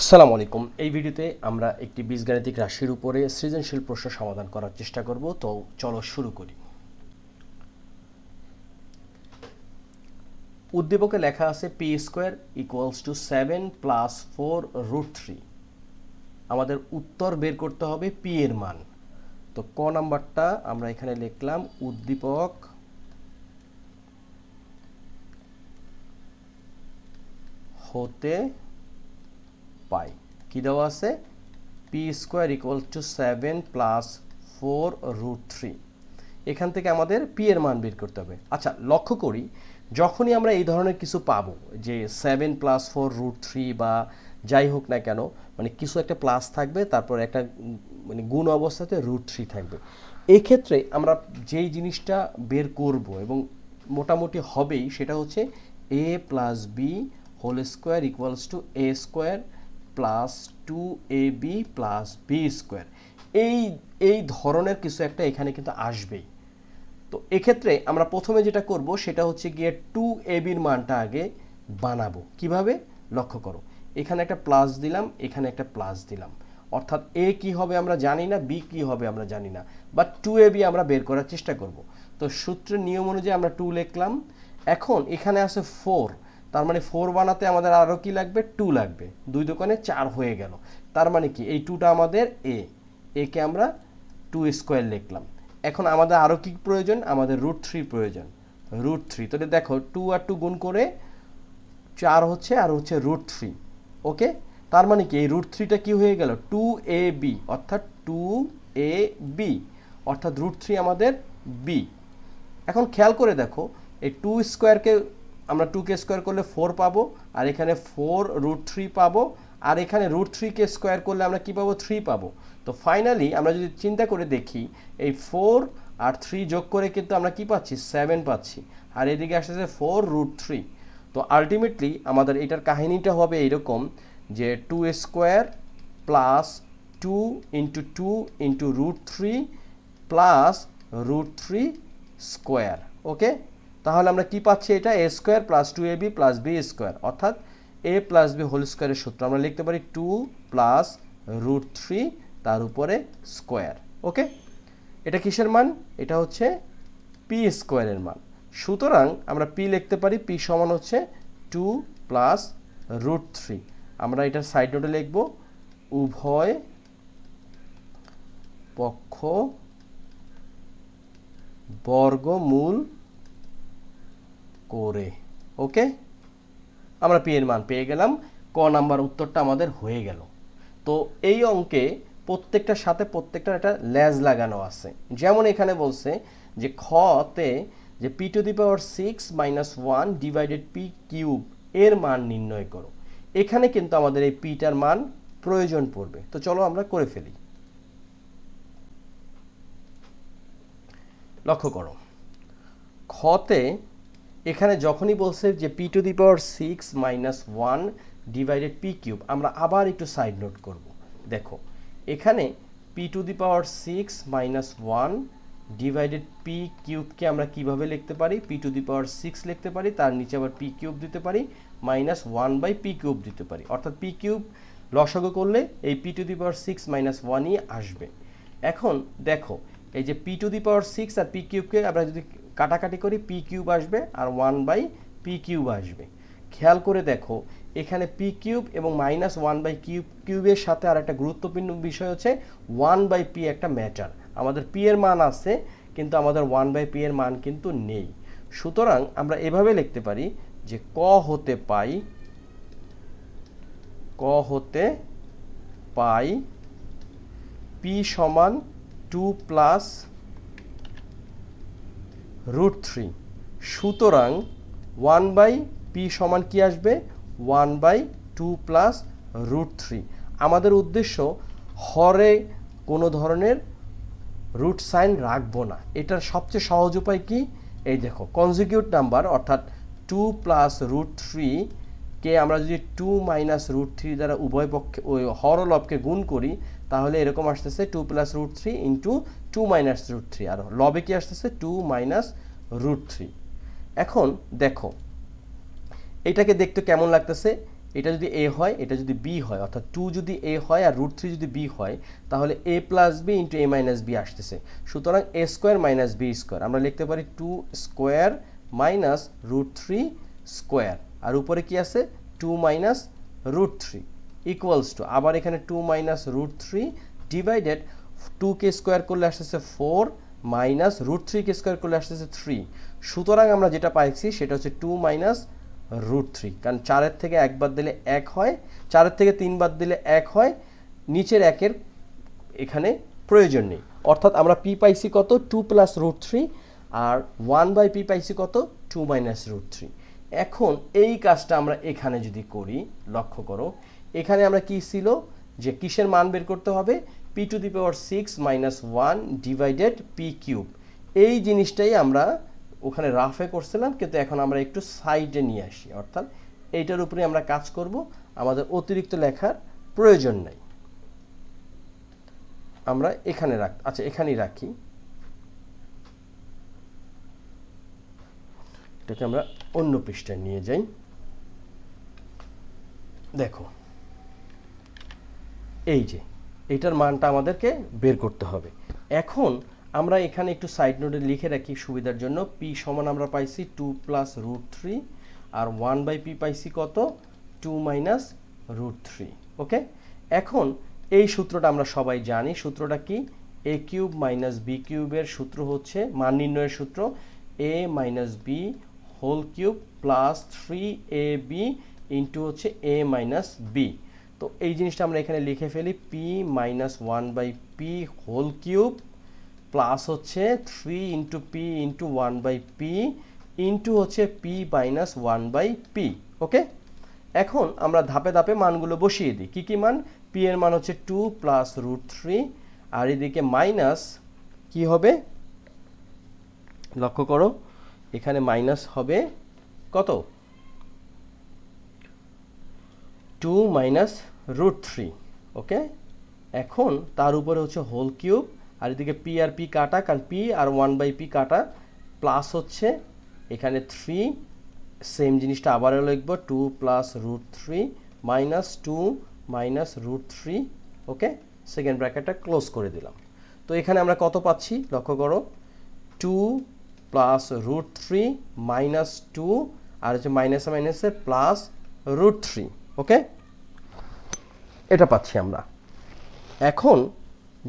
আসসালামু আলাইকুম। এই ভিডিওতে আমরা একটি বীজগাণিতিক রাশির উপরে সৃজনশীল প্রশ্ন সমাধান করার চেষ্টা করব। তো চলো শুরু করি। উদ্দীপকে লেখা আছে P square equals to seven plus four root three আমাদের উত্তর বের করতে হবে পি এর মান। তো ক নাম্বারটা আমরা এখানে লিখলাম, উদ্দীপক হতে পাই। কি দেওয়া আছে? P square equal to seven plus four root three এখান থেকে আমাদের পি এর মান বের করতে হবে। আচ্ছা লক্ষ্য করি, যখনই আমরা এই ধরনের কিছু পাবো, যে seven plus four root three বা যাই হোক না কেন মানে কিছু একটা প্লাস থাকবে, তারপর একটা মানে গুণ অবস্থাতে রুট থ্রি থাকবে। এই ক্ষেত্রে আমরা যেই জিনিসটা বের করব এবং মোটামুটি হবেই, সেটা হচ্ছে A plus B whole square equals to A square plus two A B plus B square এই এই ধরনের কিছু একটা এখানে কিন্তু আসবেই। তো এক্ষেত্রে আমরা প্রথমে যেটা করব, সেটা হচ্ছে গিয়ে টু এ বির মানটা আগে বানাবো। কীভাবে? লক্ষ্য করো। এখানে একটা প্লাস দিলাম, এখানে একটা প্লাস দিলাম। অর্থাৎ এ কি হবে আমরা জানি না বি কি হবে আমরা জানি না। বাট টু এ বি আমরা বের করার চেষ্টা করব। তো সূত্রের নিয়ম অনুযায়ী আমরা টু লিখলাম। এখন এখানে আছে ফোর তার মানে ফোর বানাতে আমাদের আরও কি লাগবে? টু লাগবে। দুই দোকানে চার হয়ে গেল। তার মানে কি? এই টুটা আমাদের এ একে আমরা টু স্কোয়ার লিখলাম। এখন আমাদের আরও কি প্রয়োজন? আমাদের রুট থ্রি প্রয়োজন। রুট থ্রি তাহলে দেখো টু আর টু গুণ করে চার হচ্ছে আর হচ্ছে রুট থ্রি ওকে তার মানে কি? এই রুট থ্রিটা কী হয়ে গেল? টু এ বি অর্থাৎ টু এ বি অর্থাৎ রুট থ্রি আমাদের বি এখন খেয়াল করে দেখো, এই টু স্কোয়ারকে আমরা টু কে স্কোয়ার করলে ফোর পাবো, আর এখানে ফোর রুট থ্রি পাবো, আর এখানে রুট থ্রিকে স্কোয়ার করলে আমরা কি পাবো? থ্রি পাবো। তো ফাইনালি আমরা যদি চিন্তা করে দেখি, এই ফোর আর থ্রি যোগ করে কিন্তু আমরা কি পাচ্ছি? সেভেন পাচ্ছি। আর এদিকে আসতেছে ফোর রুট থ্রি তো আলটিমেটলি আমাদের এটার কাহিনীটা হবে এরকম যে two square plus two into two into root three plus root three square okay তাহলে আমরা কি পাচ্ছি এটা? A square plus two a b plus b square অর্থাৎ এ প্লাস বি হোল স্কোয়ারের সূত্র। আমরা লিখতে পারি টু প্লাস রুট থ্রি তার উপরে স্কোয়ার ওকে এটা কিসের মান? এটা হচ্ছে পি স্কোয়ারের মান। সুতরাং আমরা পি লিখতে পারি পি সমান হচ্ছে টু প্লাস রুট থ্রি আমরা এটার সাইড নোটে লিখব, উভয় পক্ষ বর্গমূল করে, ওকে? আমরা পি এর মান পেয়ে গেলাম। ক নাম্বার উত্তরটা আমাদের হয়ে গেল। তো এই অঙ্কে প্রত্যেকটার সাথে প্রত্যেকটার একটা ল্যাজ লাগানো আছে। যেমন এখানে বলছে যে খতে যে p to the power six minus one divided p cube এর মান নির্ণয় করো। এখানে কিন্তু আমাদের এই পিটার মান প্রয়োজন পড়বে। তো চলো আমরা করে ফেলি। লক্ষ্য করো। খতে এখানে যখনই বলছে যে p to the power six minus one divided p cube আমরা আবার একটু সাইড নোট করব। দেখো, এখানে p to the power six minus one divided p কিউবকে আমরা কীভাবে লিখতে পারি? P to the power six লিখতে পারি, তার নিচে আবার পি কিউব দিতে পারি minus one by p cube দিতে পারি। অর্থাৎ পি কিউব লসাগু করলে এই p to the power six minus ওয়ানই আসবে। এখন দেখো, এই যে p to the power six R P কিউবকে আমরা যদি কাটাকাটি করি পি কিউব আসবে আর ওয়ান বাই পি কিউব আসবে। খেয়াল করে দেখো, এখানে পি কিউব এবং মাইনাস ওয়ান বাই কিউব কিউবের সাথে আর একটা গুরুত্বপূর্ণ বিষয় হচ্ছে ওয়ান বাই পি একটা ম্যাটার আমাদের পি এর মান আছে, কিন্তু আমাদের ওয়ান বাই পি এর মান কিন্তু নেই। সুতরাং আমরা এভাবে লিখতে পারি যে ক হতে পাই, ক হতে পাই পি সমান টু প্লাস রুট থ্রি। সুতরাং ওয়ান বাই পি সমান কি আসবে? One by two plus root three. আমাদের উদ্দেশ্য হরে কোনো ধরনের রুট সাইন রাখব না। এটার সবচেয়ে সহজ উপায় কি? এই দেখো, কনজিকিউট নাম্বার অর্থাৎ টু প্লাস রুট থ্রি কে আমরা যদি টু মাইনাস রুট থ্রি দ্বারা উভয় পক্ষে, ওই হর ও লবকে গুণ করি, তাহলে এরকম আসতেছে two plus root three into two minus root three. আর লবে কি আসতেছে? Two minus root three. এখন দেখো, এটাকে দেখতে কেমন লাগতেছে? এটা যদি এ হয়, এটা যদি বি হয়, অর্থাৎ টু যদি এ হয় আর রুট থ্রি যদি বি হয়, তাহলে a plus b into a minus b আসতেছে। সুতরাং a square minus b square. আমরা লিখতে পারি two square minus root three square. আর উপরে কি আছে? Two minus root three equals two. আবার এখানে two minus root three divided two কে স্কোয়ার করলে আসতেছে ফোর মাইনাস রুট থ্রি কে স্কোয়ার করলে আসতেছে থ্রি সুতরাং আমরা যেটা পাইছি, সেটা হচ্ছে টু মাইনাস রুট থ্রি কারণ চারের থেকে এক বাদ দিলে এক হয়, চারের থেকে তিন বাদ দিলে এক হয়, নিচের একের এখানে প্রয়োজন নেই। অর্থাৎ আমরা পি পাইছি কত? টু প্লাস রুট থ্রি আর ওয়ান বাই পি পাইছি কত? টু মাইনাস রুট থ্রি এখন এই কাজটা আমরা এখানে যদি করি, লক্ষ্য করো, এখানে আমরা কি ছিল? যে কিসের মান বের করতে হবে? P to the power six minus one divided p cube এই জিনিসটাই আমরা ওখানে রাফে করছিলাম, কিন্তু এখন আমরা একটু সাইডে নিয়ে আসি। অর্থাৎ এইটার উপরে আমরা কাজ করব, আমাদের অতিরিক্ত লেখার প্রয়োজন নাই। আমরা এখানে রাখ আচ্ছা এখানেই রাখি। এটাকে আমরা অন্য পৃষ্ঠায় নিয়ে যাই। দেখো, এই যে এইটার মানটা আমাদেরকে বের করতে হবে। এখন আমরা এখানে একটু সাইড নোটে লিখে রাখি সুবিধার জন্য। পি সমান আমরা পাইছি টু প্লাস রুট থ্রি আর ওয়ান বাই পি পাইছি কত? Two minus root three okay এখন এই সূত্রটা আমরা সবাই জানি। সূত্রটা কি? এ কিউব মাইনাস বি কিউবের সূত্র হচ্ছে মান নির্ণয়ের সূত্র। A minus b whole cube plus three a b into হচ্ছে এ মাইনাস বি তো এই জিনিসটা আমরা এখানে লিখে ফেলি p minus one by p whole cube plus হচ্ছে three into p into one by p into হচ্ছে p minus one by p okay এখন আমরা ধাপে ধাপে মানগুলো বসিয়ে দিই। কী কী মান? পি এর মান হচ্ছে টু প্লাস রুট থ্রি আর এদিকে মাইনাস কি হবে? লক্ষ্য করো, এখানে মাইনাস হবে কত? Two minus root three okay এখন তার উপরে হচ্ছে হোল কিউব আর এদিকে পি আর পি কাটা, কারণ পি আর ওয়ান বাই পি কাটা প্লাস হচ্ছে এখানে থ্রি সেম জিনিসটা আবারও লিখব two plus root three minus two minus root three okay second ব্র্যাকেটটা close করে দিলাম। তো এখানে আমরা কত পাচ্ছি? লক্ষ্য করো two plus root three minus two আর হচ্ছে মাইনাসে মাইনাসে প্লাস রুট থ্রি ওকে? এটা পাচ্ছি আমরা। এখন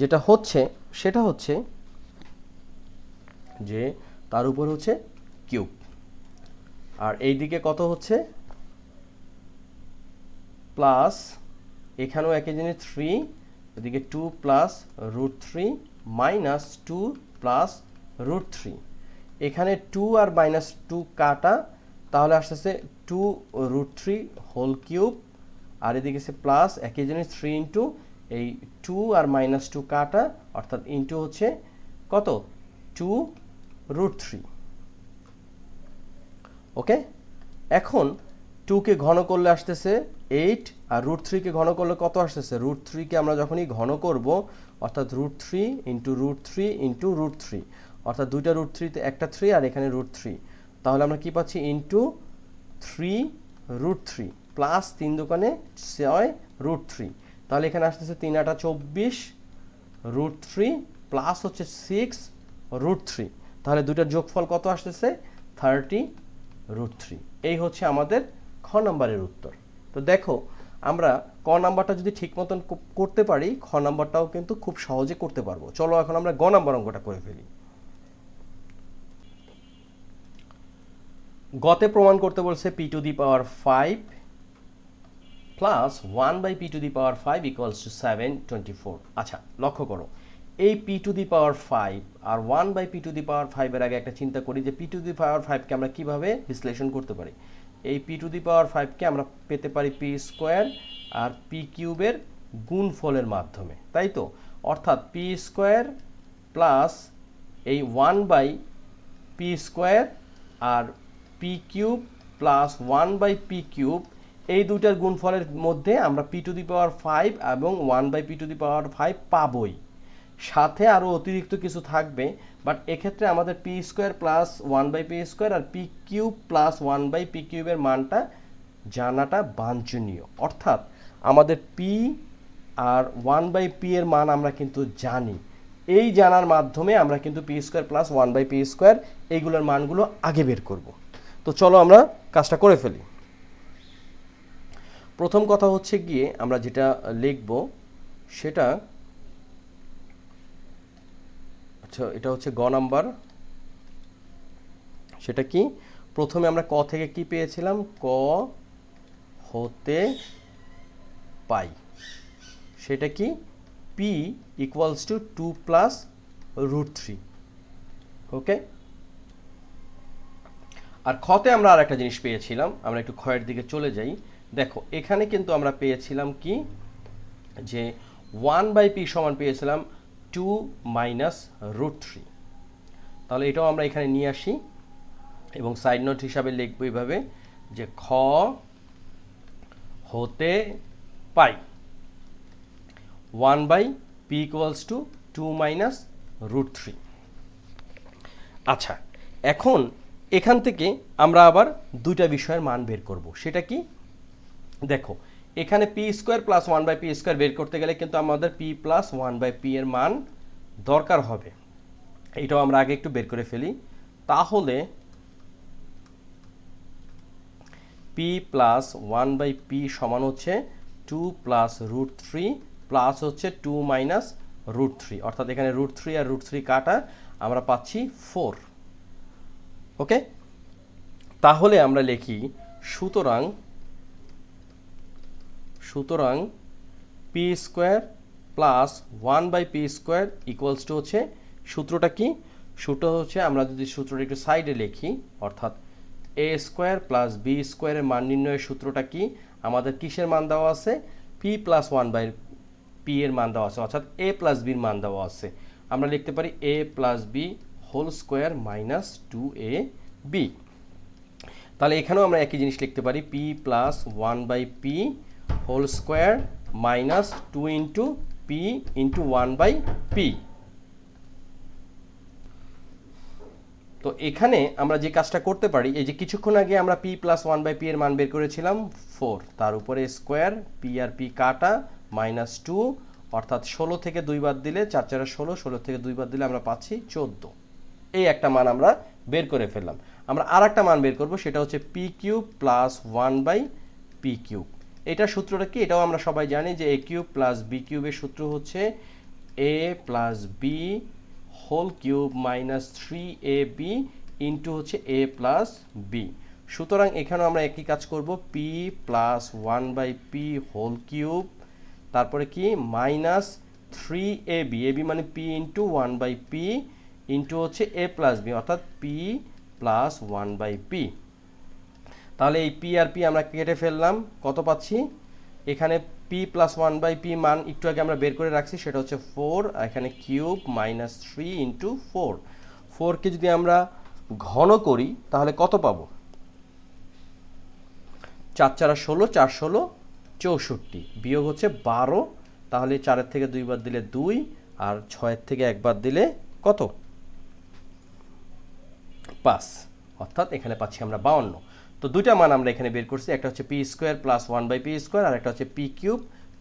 যেটা হচ্ছে, সেটা হচ্ছে যে তার উপর হচ্ছে কিউব। আর এই দিকে কত হচ্ছে? প্লাস এখানেও একই জিনিস, থ্রি, এদিকে two plus root three, minus two plus root three. এখানে টু আর মাইনাস টু কাটা, তাহলে আসতেছে two root three whole cube আর এদিকে সে প্লাস একই জিনিস থ্রি ইন্টু এই টু আর মাইনাস টু কাটা, অর্থাৎ ইন্টু হচ্ছে কত? টু রুট থ্রি ওকে এখন টুকে ঘন করলে আসতেছে এইট আর রুট থ্রিকে ঘন করলে কত আসতেছে? রুট থ্রিকে আমরা যখনই ঘন করব, অর্থাৎ root three into root three into root three অর্থাৎ দুইটা রুট থ্রিতে একটা থ্রি আর এখানে রুট থ্রি তাহলে আমরা কি পাচ্ছি? Into three root three plus তিন দোকানে ছয় রুট থ্রি তাহলে এখানে আসতেছে তিন আটা চব্বিশ রুট থ্রি প্লাস হচ্ছে সিক্স রুট থ্রি তাহলে দুটার যোগফল কত আসতেছে? থার্টি রুট থ্রি এই হচ্ছে আমাদের খ নাম্বারের উত্তর। তো দেখো, আমরা ক নাম্বারটা যদি ঠিক মতন করতে পারি, খ নাম্বারটাও কিন্তু খুব সহজে করতে পারব। চলো এখন আমরা গ নাম্বার অঙ্কটা করে ফেলি। গতে প্রমাণ করতে বলছে p to the power five plus one by p to the power five equals two seven twenty four আচ্ছা লক্ষ্য করো। এই p to the power five R one by p to the power ফাইভের আগে একটা চিন্তা করি যে পি টু দি পাওয়ার ফাইভকে আমরা কীভাবে বিশ্লেষণ করতে পারি? এই পি টু দি পাওয়ার ফাইভকে আমরা পেতে পারি পি স্কোয়ার আর পি কিউবের গুণফলের মাধ্যমে, তাই তো? অর্থাৎ পি স্কোয়ার প্লাস এই one by P square R p cube plus one by p cube এই দুইটার গুণফলের মধ্যে আমরা p to the power five এবং one by p to the power five পাবই। সাথে আরও অতিরিক্ত কিছু থাকবে বাট এক্ষেত্রে আমাদের p square plus one by p square R p cube plus one by p কিউবের মানটা জানাটা বাঞ্ছনীয়। অর্থাৎ আমাদের পি আর ওয়ান বাই পি এর মান আমরা কিন্তু জানি। এই জানার মাধ্যমে আমরা কিন্তু p square plus one by p square এইগুলোর মানগুলো আগে বের করব। তো চলো আমরা কাজটা করে ফেলি। প্রথম কথা হচ্ছে গিয়ে আমরা যেটা লিখব সেটা আচ্ছা এটা হচ্ছে গ নাম্বার। সেটা কি? প্রথমে আমরা ক থেকে কি পেয়েছিলাম? ক হতে পাই। সেটা কি? P equals two two plus root three okay আর খতে আমরা আর একটা জিনিস পেয়েছিলাম, আমরা একটু ক্ষয়ের দিকে চলে যাই। দেখো, এখানে কিন্তু আমরা পেয়েছিলাম কি? যে ওয়ান বাই পি সমান পেয়েছিলাম টু মাইনাস রুট থ্রি। তাহলে এটাও আমরা এখানে নিয়ে আসি এবং সাইড নোট হিসাবে লিখব এইভাবে যে খ হতে পাই। One by p equals two two minus root three. আচ্ছা এখন এখান থেকে আমরা আবার দুইটা বিষয়ের মান বের করব। সেটা কি? দেখো, এখানে p square plus one by p square বের করতে গেলে কিন্তু আমাদের p plus one by p এর মান দরকার হবে। এটাও আমরা আগে একটু বের করে ফেলি। তাহলে p plus one by p সমান হচ্ছে two plus root three plus হচ্ছে টু মাইনাস রুট থ্রি অর্থাৎ এখানে রুট থ্রি আর রুট থ্রি কাটা আমরা পাচ্ছি ফোর ওকে? তাহলে আমরা লিখি, সুতরাং সুতরাং p square plus one by p square equals two হচ্ছে, সূত্রটা কি? সূত্র হচ্ছে আমরা যদি সূত্রটা একটু সাইডে লিখি, অর্থাৎ এ স্কোয়ার প্লাস বি স্কোয়ারের মান নির্ণয়ের সূত্রটা কি? আমাদের কিসের মান দেওয়া আছে? P plus one by p এর মান দেওয়া আছে, অর্থাৎ এ প্লাস বির মান দেওয়া আছে। আমরা লিখতে পারি a plus b whole square minus two a b. তাহলে এখানেও আমরা একই জিনিস লিখতে পারি, p plus one by p whole square minus two into p into one by p. তো এখানে আমরা যে কাজটা করতে পারি, এই যে কিছুক্ষণ আগে আমরা p plus one by p এর মান বের করেছিলাম, ফোর। তার উপরে স্কোয়ার, পি আর পি কাটা, মাইনাস টু, অর্থাৎ ষোলো থেকে দুই বাদ দিলে চার চারা ষোলো ষোলো থেকে দুই বাদ দিলে আমরা পাচ্ছি চোদ্দ। এই একটা মান আমরা বের করে ফেললাম। আমরা আর একটা মান বের করব, সেটা হচ্ছে p cube plus one by p cube এটা সূত্রটা কি? এটাও আমরা সবাই জানি যে এ কিউব প্লাস বি কিউবের সূত্র হচ্ছে a plus b whole cube minus three a b into হচ্ছে এ প্লাস বি সুতরাং এখানেও আমরা একই কাজ করব p plus one by p whole cube তারপরে কি? Minus three a b a b মানে p into one by p into হচ্ছে এ প্লাস বি অর্থাৎ p plus one by p তাহলে এই পি আর পি আমরা কেটে ফেললাম, কত পাচ্ছি? এখানে p plus one by p মান একটু আগে আমরা বের করে রাখছি, সেটা হচ্ছে ফোর এখানে cube minus three into four ফোরকে যদি আমরা ঘন করি, তাহলে কত পাবো? চার চারা ষোলো, চার ষোলো, চৌষট্টি। বিয়োগ হচ্ছে বারো, তাহলে চারের থেকে দুইবার দিলে দুই, আর ছয়ের থেকে একবার দিলে কত? পাঁচ অর্থাৎ এখানে পাচ্ছি আমরা বাউন্ন। তো দুইটা মান আমরা এখানে বের করছি, একটা হচ্ছে p square plus one by p square আর একটা হচ্ছে p cube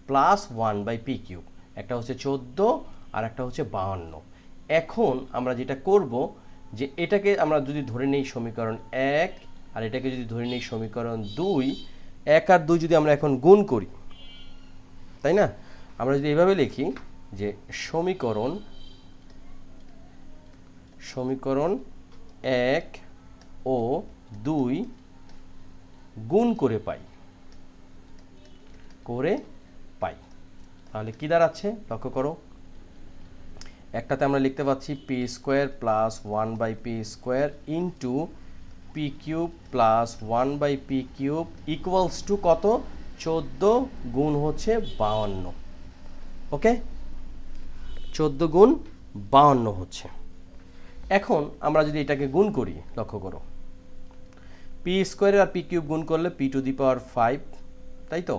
plus one by p cube. একটা হচ্ছে চোদ্দ আর একটা হচ্ছে বাউন্ন। এখন আমরা যেটা করব যে এটাকে আমরা যদি ধরে নেই সমীকরণ এক, আর এটাকে যদি ধরে নেই সমীকরণ দুই, এক আর দুই যদি আমরা এখন গুণ করি, তাই না? আমরা যদি এভাবে লিখি যে সমীকরণ সমীকরণ এক ও দুই গুণ করে পাই। করে পাই। তাহলে কি দাঁড়াচ্ছে? লক্ষ্য করো। একটাতে আমরা লিখতে পাচ্ছি p square plus one by p square into p cube plus one by p cube equals two কত? চোদ্দ গুণ হচ্ছে বাউন্ন। ওকে চোদ্দ গুণ বাউন্ন হচ্ছে। এখন আমরা যদি এটাকে গুণ করি, লক্ষ্য করো। পি স্কোয়ার আর পি কিউব গুণ করলে p to the power five, তাই তো?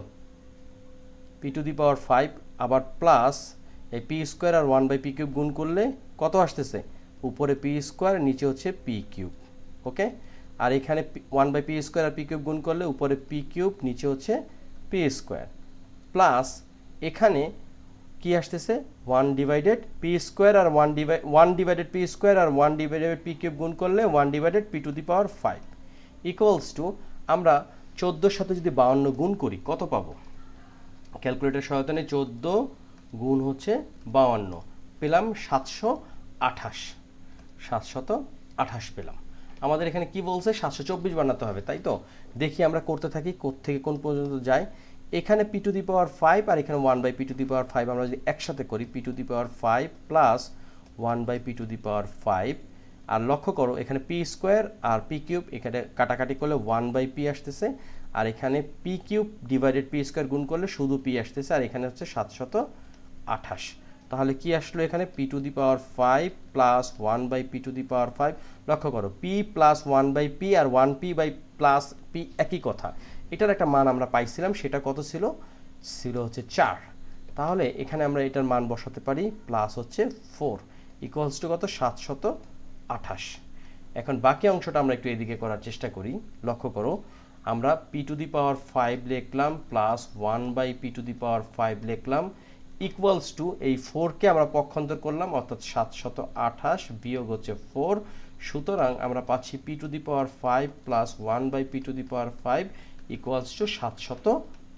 P to the power five, আবার প্লাস এই পি স্কোয়ার আর ওয়ান বাই পি কিউব গুণ করলে কত আসতেছে? উপরে পি স্কোয়ার, নিচে হচ্ছে পি কিউব, ওকে? আর এখানে ওয়ান বাই পি স্কোয়ার আর পি কিউব গুণ করলে উপরে পি কিউব, নিচে হচ্ছে পি স্কোয়ার। প্লাস এখানে কি আসতেছে? ওয়ান ডিভাইডেড পি স্কোয়ার আর one divide one divided p square আর ওয়ান ডিভাইডেড পি কিউব গুণ করলে one divided p to the power five equals two আমরা চোদ্দোর সাথে যদি বাউন্ন গুণ করি, কত পাবো? ক্যালকুলেটর সহায়তা নিয়ে চোদ্দ গুণ হচ্ছে বাউান্ন। পেলাম সাতশো আঠাশ। সাতশত আঠাশ পেলাম। আমাদের এখানে কি বলছে? সাতশো চব্বিশ বানাতে হবে, তাই তো? দেখি আমরা করতে থাকি থেকে কোন পর্যন্ত যাই এখানে P to the power five আর এখানে one by P to the power five আমরা যদি একসাথে করি P to the power five plus one by P to the power five আর লক্ষ্য করো, এখানে পি স্কোয়ার আর পি কিউব এখানে কাটাকাটি করলে ওয়ান বাই পি আসতেছে, আর এখানে P cube divided P square গুণ করলে শুধু পি আসতেছে, আর এখানে হচ্ছে সাতশত আঠাশ। তাহলে কি আসলো এখানে? P to the power five plus one by P to the power five লক্ষ্য করো P plus one by P R one P by plus P একই কথা। এটার একটা মান আমরা পাইছিলাম, সেটা কত ছিল? ছিল হচ্ছে চার। তাহলে এখানে আমরা এটার মান বসাতে পারি প্লাস হচ্ছে ফোর ইকুয়ালস টু কত? সাতশত আঠাশ। এখন বাকি অংশটা আমরা একটু এদিকে করার চেষ্টা করি। লক্ষ্য করো, আমরা P to the power five লিখলাম plus one by P to the power five লিখলাম ইকুয়ালস টু এই ফোরকে আমরা পক্ষান্তর করলাম, অর্থাৎ সাতশত আঠাশ বিয়োগ হচ্ছে ফোর সুতরাং আমরা পাচ্ছি P to the power five plus one by P to the power five equals to সাতশত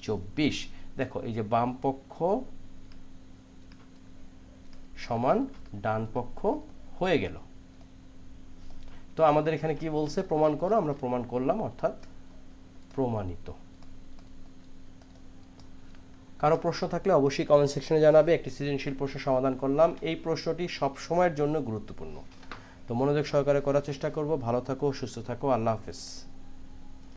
চব্বিশ। দেখো, এই যে বাম পক্ষ সমান ডান পক্ষ হয়ে গেল। তো আমাদের এখানে কি বলছে? প্রমাণ করো, আমরা প্রমাণ করলাম, অর্থাৎ প্রমাণিত। কারও প্রশ্ন থাকলে অবশ্যই কমেন্ট সেকশনে জানাবে, একটি সৃজনশীল প্রশ্ন সমাধান করলাম। এই প্রশ্নটি সব সময়ের জন্য গুরুত্বপূর্ণ। তো মনোযোগ সহকারে করার চেষ্টা করব। ভালো থাকো, সুস্থ থাকো, আল্লাহ হাফেজ।